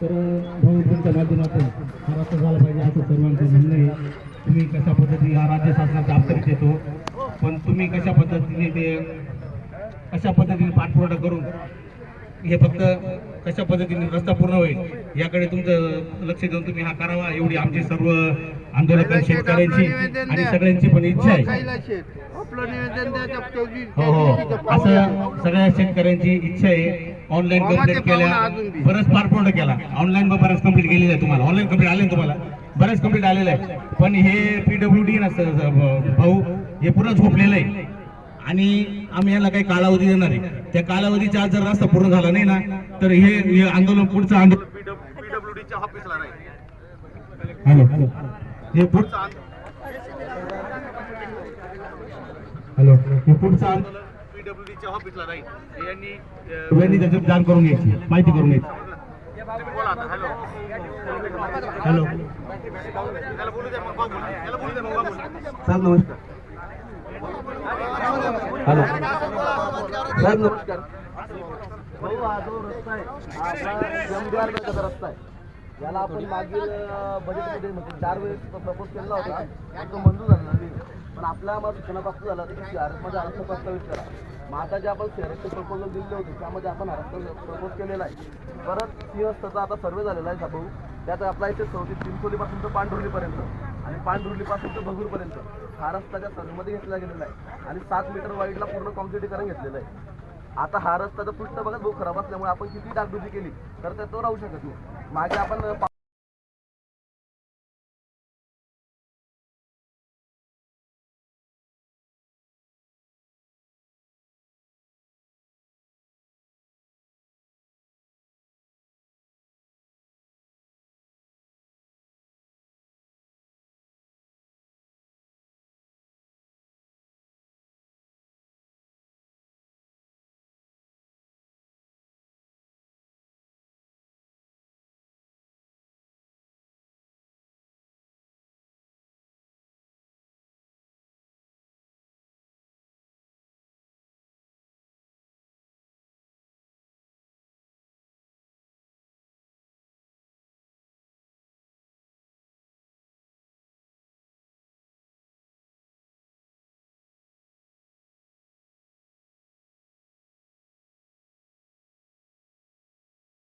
तर भाऊ तुमच्या माध्यमातून हा रस्ता झाला पाहिजे असं सर्वांचं म्हणणं आहे. तुम्ही कशा पद्धतीने हा राज्य शासनाचा अभ्यास येतो पण तुम्ही कशा पद्धतीने ते कशा पद्धतीने पाठपुरावा करून हे फक्त कशा पद्धतीने रस्ता पूर्ण होईल याकडे तुमचं लक्ष देऊन तुम्ही हा करावा एवढी आमची सर्व आंदोलक शेतकऱ्यांची आणि सगळ्यांची पण इच्छा आहे. चौधरी हो हो. असं सगळ्या शेतकऱ्यांची इच्छा आहे. ऑनलाईन कंप्लीट केल्या बरंच पारपोर्ट केला. ऑनलाईन बरंच कंप्लीट केलेलं आहे तुम्हाला. ऑनलाईन कंप्लीट आले तुम्हाला? बरंच कंप्लीट आलेलं आहे. पण हे पीडब्ल्यू डी ना स- स- भाऊ हे पूर्ण झोपलेलं आहे. आणि आम्ही यांना काही कालावधी देणार आहे. त्या कालावधीच्या आज जर रस्ता पूर्ण झाला नाही ना तर हे हे आंदोलन पुढचं आंदोलन पीडब्ल्यूडीच्या ऑफिसला राहील हॅलो हॅलो. हे पुढचं हॅलो. हे पुढचं आंदोलन पीडब्ल्यूडीच्या ऑफिसला राहील यांनी यांनी त्याची जाण करून घ्यायची माहिती करून घ्यायची बोला आता हॅलो हॅलो त्याला बोलू द्या मग बाबू त्याला बोलू द्या मग बाबू साहेब नमस्कार हॅलो साहेब नमस्कार भाऊ हा जो रस्ता आहे हा आपला जमदार नगरचा रस्ता आहे याला आपण मागील बजेटमध्ये म्हणजे चार वेळेस प्रपोज केलेला होता पण तो मंजूर झाला नाही पण आपल्या मग प्राप्त झाला शहरामध्ये हा रस्ता प्रस्तावित करा आता जे आपण शहराचे प्रपोजल दिले होते त्यामध्ये आपण हा रस्ता प्रपोज केलेला आहे. परत सिंहस्थचा आता सर्वे झालेला आहे भाऊ त्यात आपला इथे चौथी चिंचोलीपासून तर पांढरुलीपर्यंत आणि पांढरुलीपासून तर भगूरपर्यंत. हा रस्ता त्या सर्वेमध्ये घेतला गेलेला आहे आणि सात मीटर वाईडला पूर्ण कॉम्प्लिटीकरण घेतलेलं आहे. आता हा रस्ता तर पृष्ठभागात भाऊ खराब असल्यामुळे आपण किती डागडुजी केली तर त्या तो राहू शकत नाही. मागे आपण पा-